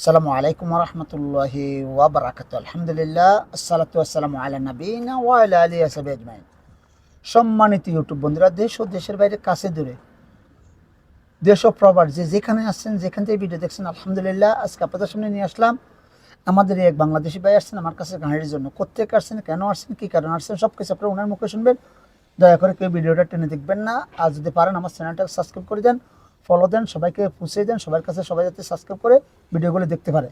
আসসালামু আলাইকুম রহমতুল্লাহি ওয়াবারাকাতু। আলহামদুলিল্লাহ, আসসালাতু আসসালামু আলা নবীনা ওয়া আলা ওয়াসাহবিহি আজমাইন। সম্মানিত ইউটিউব বন্ধুরা, দেশ ও দেশের বাইরে কাছে দূরে, দেশ ও প্রবাস, যে যেখানে আসছেন যেখান থেকে ভিডিও দেখছেন, আলহামদুলিল্লাহ, আজকে আপনাদের সামনে নিয়ে আসলাম। আমাদের এক বাংলাদেশি ভাই আসছেন, আমার কাছে গাড়ির জন্য। কোথেকে আসছেন, কেন আসছেন, কী কারণে আসছেন সব কিছু আপনারা ওনার মুখে শুনবেন। দয়া করে কেউ ভিডিওটা টেনে দেখবেন না। আর যদি পারেন, আমার চ্যানেলটাকে সাবস্ক্রাইব করে দেন। ফলো দেন, সবাইকে পৌঁছে দেন, সবার কাছে সবাই যাতে সাবস্ক্রাইব করে ভিডিওগুলো দেখতে পারে।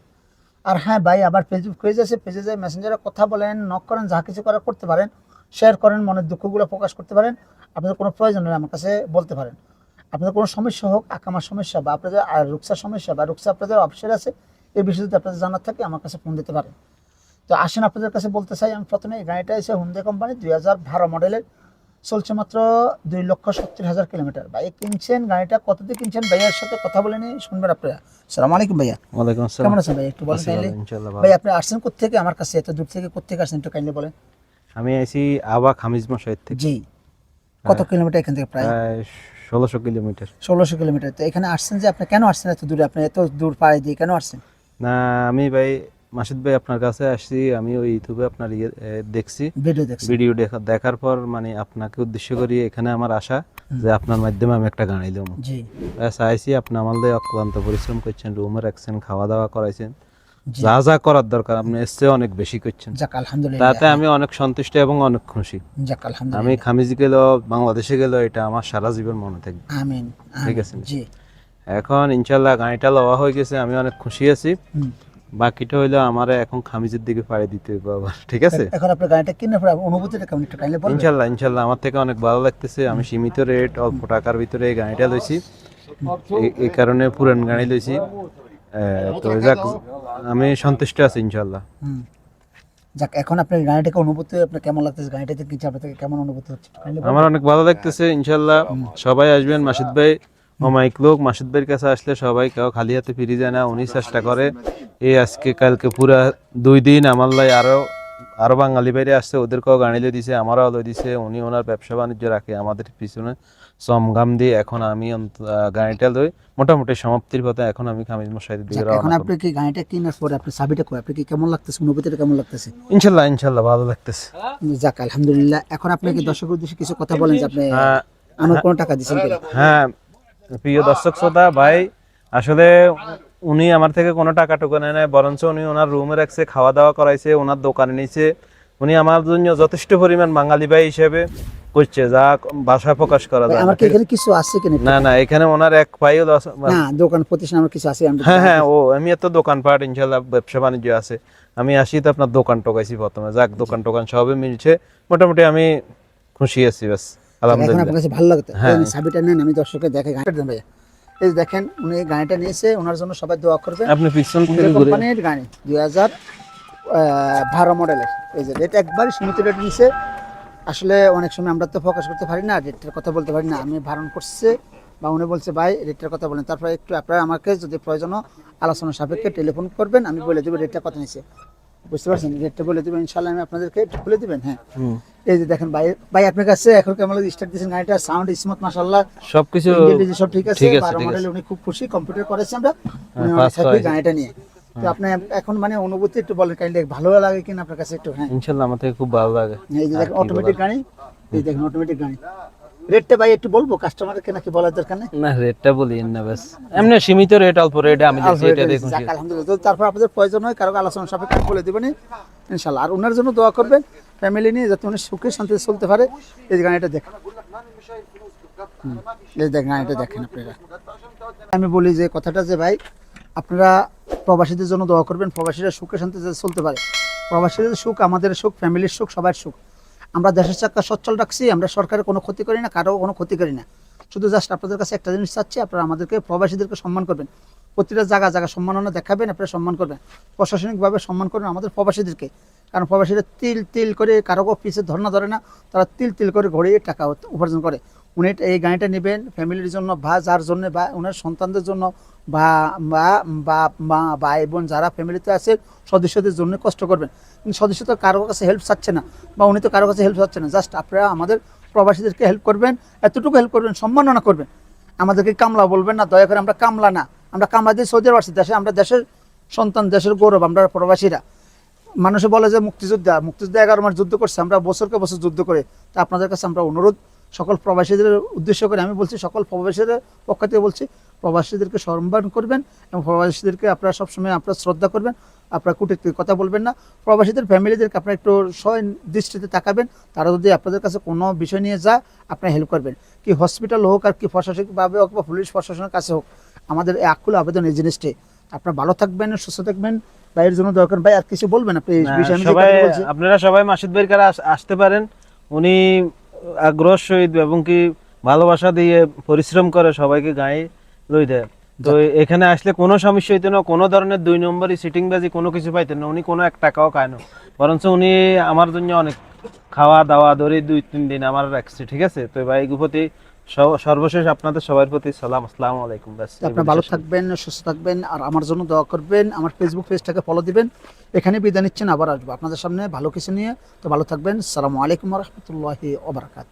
আর হ্যাঁ ভাই, আবার ফেসবুক পেজ আছে পেজে যায় মেসেঞ্জারে কথা বলেন নক করেন, যা কিছু করা করতে পারেন শেয়ার করেন, মনের দুঃখগুলো প্রকাশ করতে পারেন, আপনাদের কোনো প্রয়োজন নেই আমার কাছে বলতে পারেন। আপনাদের কোনো সমস্যা হোক, আকামার সমস্যা বা আপনাদের, আর রুকসার সমস্যা বা রুকসা আপনাদের অফিসের আছে এই বিষয়ে যদি আপনাদের জানার থাকে, আমার কাছে ফোন দিতে পারেন। তো আসেন আপনাদের কাছে বলতে চাই, আমি প্রথমে এই গাড়িটা এসে হুন্ডে কোম্পানি দুই হাজার বারো মডেলের চলছে মাত্র দুই লক্ষ সত্তর হাজার কিলোমিটার। ভাই কিনছেন গাড়িটা? কত দিয়ে কিনছেন? ভাইয়ার সাথে কথা বলে নিয়ে শুনবেন আপনারা। সালাম আলাইকুম ভাইয়া। ওয়ালাইকুম কেমন আছেন ভাই একটু বলেন ভালো। ভাই আপনি আসছেন কোথেকে আমার কাছে এত দূর থেকে কোথেকে আসছেন একটু কাইন্ডলি বলেন। আমি আইছি আবা খামিজ মশাইদ থেকে। জি। কত কিলোমিটার এখান থেকে প্রায়? প্রায় ষোলোশো কিলোমিটার। ষোলোশো কিলোমিটার। তো এখানে আসছেন যে আপনি কেন আসছেন এত দূরে? আপনি এত দূর পাড়ি দিয়ে কেন আসছেন? না আমি ভাই মাসিদ ভাই আপনার কাছে আসছি আমি ওই ইউটিউবে আপনার ইয়ে দেখছি। ভিডিও দেখার পর মানে আপনাকে উদ্দেশ্য করি এখানে আমার আশা যে আপনার মাধ্যমে আমি একটা গাড়ি দেবো। আইসি আপনি আমাদের অক্লান্ত পরিশ্রম করছেন রুমে রাখছেন খাওয়া দাওয়া করাইছেন যা যা করার দরকার আপনি এসছে অনেক বেশি করছেন। তাতে আমি অনেক সন্তুষ্ট এবং অনেক খুশি। আমি খামিজ গেলেও বাংলাদেশে গেলেও এটা আমার সারা জীবন মনে থাকবে। আমিন ঠিক আছে। জি। এখন ইনশাল্লাহ গাড়িটা লওয়া হয়ে গেছে আমি অনেক খুশি আছি। বাকিটা হইল আমার এখন খামিজের দিকে পাড়ি দিতে হবে আবার ঠিক আছে? এখন আপনার গাড়িটা কিনে পরে অনুভূতিটা কেমন একটু কাইন্ডলি বলবেন ইনশাল্লাহ ইনশাল্লাহ আমার থেকে অনেক ভালো লাগতেছে আমি সীমিত রেট অল্প টাকার ভিতরে এই গাড়িটা লইছি। এই- কারণে পুরান গাড়ি লইছি। তো যাক আমি সন্তুষ্ট আছি ইনশাল্লাহ। হুম। যাক এখন আপনার গাড়িটাকে অনুভূতি আপনার কেমন লাগতেছে? গাড়িটাতে কিনছে আপনার থেকে কেমন অনুভূতি হচ্ছে? আমার অনেক ভালো লাগতেছে ইনশাল্লাহ। সবাই আসবেন মাসিদ ভাই। অমাইক লোক মাসিদ ভাইয়ের কাছে আসলে সবাই কেউ খালি হাতে ফিরে যায় না উনি চেষ্টা করে। এই আজকে কালকে পুরা দুই দিন আমার লাই আরও আরও বাঙালি বাইরে আসছে ওদেরকেও গাড়ি লই দিছে আমারও লই দিছে উনি ওনার ব্যবসা বাণিজ্য রাখে আমাদের পিছনে সমগাম দিয়ে এখন আমি গাড়িটা লই মোটামুটি সমাপ্তির পথে এখন আমি খামিজ মশাইদের দিকে এখন আপনি কি গাড়িটা কেনার পরে আপনি চাবিটা কই? আপনি কি কেমন লাগতেছে? অনুভূতিটা কেমন লাগতেছে? ইনশাল্লাহ ইনশাল্লাহ ভালো লাগতেছে। যাক আলহামদুলিল্লাহ। এখন আপনি কি দর্শক উদ্দেশ্যে কিছু কথা বলেন যে আপনি হ্যাঁ, আমার কোনো টাকা দিচ্ছেন হ্যাঁ প্রিয় দর্শক শ্রোতা ভাই আসলে উনি আমার থেকে কোনো টাকা টুকু নেয় নাই বরঞ্চ উনি ওনার রুমে রাখছে খাওয়া দাওয়া করাইছে ওনার দোকানে নিছে। উনি আমার জন্য যথেষ্ট পরিমাণ বাঙালি ভাই হিসেবে করছে যা ভাষায় প্রকাশ করা যায় না। আমার এখানে কিছু আছে কিনা? না না এখানে ওনার এক পাইও না দোকান প্রতিষ্ঠান আমার কিছু আছে হ্যাঁ হ্যাঁ ও আমি এত দোকান পাট ইনশাল্লাহ ব্যবসা বাণিজ্য আছে। আমি আসি তো আপনার দোকান টোকাইছি প্রথমে যাক দোকান টোকান সবে মিলছে। মোটামুটি আমি খুশি আছি ব্যাস। এখন আপনার কাছে ভালো লাগতো হ্যাঁ। চাবিটা নেন আমি দেখে গাড়িটা দেন ভাইয়া। এই দেখেন উনি গাড়িটা নিয়েছে ওনার জন্য সবাই দোয়া করবে আপনি পিছন থেকে কোম্পানির গাড়ি দুই হাজার বারো মডেলের। এই যে রেট একবারই সীমিত রেট নিছে। আসলে অনেক সময় আমরা তো ফোকাস করতে পারি না রেটের কথা বলতে পারি না। আমি বারণ করছে বা উনি বলছে ভাই রেটের কথা বলেন। তারপরে একটু আপনারা আমাকে যদি প্রয়োজন আলোচনা সাপেক্ষে টেলিফোন করবেন আমি বলে দেবো রেটটা কথা নিছে। বুঝতে পারছেন? রেটটা বলে দেবেন ইনশাল্লাহ আমি আপনাদেরকে খুলে দিবেন হ্যাঁ? এই যে দেখেন ভাই ভাই আপনার কাছে এখন কেমন স্টার্ট দিয়েছেন গাড়িটার সাউন্ড স্মুথ মাসাল্লাহ সবকিছু সব ঠিক আছে ঠিক আছে, বারো ঠিক মডেল উনি খুব খুশি কম্পিউটার করেছে আমরা। উনি happy ছয়। গাড়িটা নিয়ে। তো আপনি এখন মানে অনুভূতি একটু বলেন কাইন্ডলি ভালো লাগে কিনা আপনার কাছে একটু হ্যাঁ? ইনশাল্লাহ আমার থেকে খুব ভালো লাগে। এই যে দেখেন অটোমেটিক গাড়ি। এই দেখেন অটোমেটিক গাড়ি। রেটটা ভাই একটু বলব? কাস্টমারকে নাকি বলার দরকার নেই? না রেটটা বলি না ব্যাস। এমনি সীমিত রেট অল্প রেটে আমি দিচ্ছি এটা দেখুন আলহামদুলিল্লাহ। তারপর আপনাদের প্রয়োজন হয় কারও আলোচনা সাপেক্ষে বলে দেবেন ইনশাল্লাহ। আর ওনার জন্য দোয়া করবেন ফ্যামিলি নিয়ে যাতে উনি সুখে শান্তিতে চলতে পারে। এই যে গাড়িটা দেখেন এই দেখেন গাড়িটা দেখেন আপনারা। আমি বলি যে কথাটা যে ভাই আপনারা প্রবাসীদের জন্য দোয়া করবেন প্রবাসীরা সুখে শান্তিতে চলতে পারে। প্রবাসীদের সুখ আমাদের সুখ ফ্যামিলির সুখ সবার সুখ। আমরা দেশের চাকা সচ্ছল রাখছি, আমরা সরকারের কোনো ক্ষতি করি না, কারও কোনো ক্ষতি করি না। শুধু জাস্ট আপনাদের কাছে একটা জিনিস চাচ্ছি, আপনারা আমাদেরকে, প্রবাসীদেরকে সম্মান করবেন। প্রতিটা জায়গা জায়গা সম্মাননা দেখাবেন, আপনারা সম্মান করবেন। প্রশাসনিকভাবে সম্মান করবেন আমাদের প্রবাসীদেরকে। কারণ প্রবাসীরা তিল তিল করে কারও পিছিয়ে ধর্ণা ধরে না, তারা তিল তিল করে ঘড়িয়ে টাকা উপার্জন করে। উনি এই গাড়িটা নেবেন ফ্যামিলির জন্য বা যার জন্য বা ওনার সন্তানদের জন্য বা বা বা মা ভাই বোন যারা ফ্যামিলিতে আছে সদস্যদের জন্য কষ্ট করবেন। কিন্তু সদস্য তো কারও কাছে হেল্প চাচ্ছে না বা উনি তো কারও কাছে হেল্প চাচ্ছে না। জাস্ট আপনারা আমাদের প্রবাসীদেরকে হেল্প করবেন, এতটুকু হেল্প করবেন, সম্মাননা করবেন। আমাদেরকে কামলা বলবেন না, দয়া করে আমরা কামলা না। আমরা কামলা দিয়ে সৌদি আরব দেশে আমরা দেশের সন্তান, দেশের গৌরব, আমরা প্রবাসীরা। মানুষে বলে যে মুক্তিযোদ্ধা মুক্তিযোদ্ধা এগারো মাস যুদ্ধ করছে, আমরা বছরকে বছর যুদ্ধ করে। তা আপনাদের কাছে আমরা অনুরোধ সকল প্রবাসীদের উদ্দেশ্য করে আমি বলছি সকল প্রবাসীদের পক্ষ থেকে বলছি প্রবাসীদেরকে সম্মান করবেন এবং প্রবাসীদেরকে আপনারা সবসময় আপনারা শ্রদ্ধা করবেন আপনারা কুটির কথা বলবেন না। প্রবাসীদের ফ্যামিলিদেরকে আপনারা একটু সয় দৃষ্টিতে তাকাবেন তারা যদি আপনাদের কাছে কোনো বিষয় নিয়ে যায় আপনারা হেল্প করবেন। কি হসপিটাল হোক আর কি প্রশাসনিকভাবে হোক বা পুলিশ প্রশাসনের কাছে হোক আমাদের এই আকুল আবেদন এই জিনিসটি। আপনারা ভালো থাকবেন সুস্থ থাকবেন ভাইয়ের জন্য দরকার ভাই আর কিছু বলবেন আপনি যে। আপনারা সবাই মাসুদ ভাইয়ের কাছে আসতে পারেন। উনি আগ্রহ সহিত এবং কি ভালোবাসা দিয়ে পরিশ্রম করে সবাইকে গায়ে লই দেয়। তো এখানে আসলে কোনো সমস্যা হইতো না কোনো ধরনের দুই নম্বরই সিটিং বাজি কোনো কিছু পাইতেন না উনি কোনো এক টাকাও খায় না। বরঞ্চ উনি আমার জন্য অনেক খাওয়া দাওয়া ধরে দুই তিন দিন আমার রাখছে ঠিক আছে? তো ভাই স- সর্বশেষ আপনাদের সবার প্রতি সালাম আসসালামু আলাইকুম। আপনারা ভালো থাকবেন সুস্থ থাকবেন আর আমার জন্য দোয়া করবেন আমার ফেসবুক পেজটাকে ফলো দিবেন। এখানে বিদায় নিচ্ছেন আবার আসব। আপনাদের সামনে ভালো কিছু নিয়ে তো ভালো থাকবেন। সালামু আলাইকুম রহমতুল্লাহি ওবরাকাত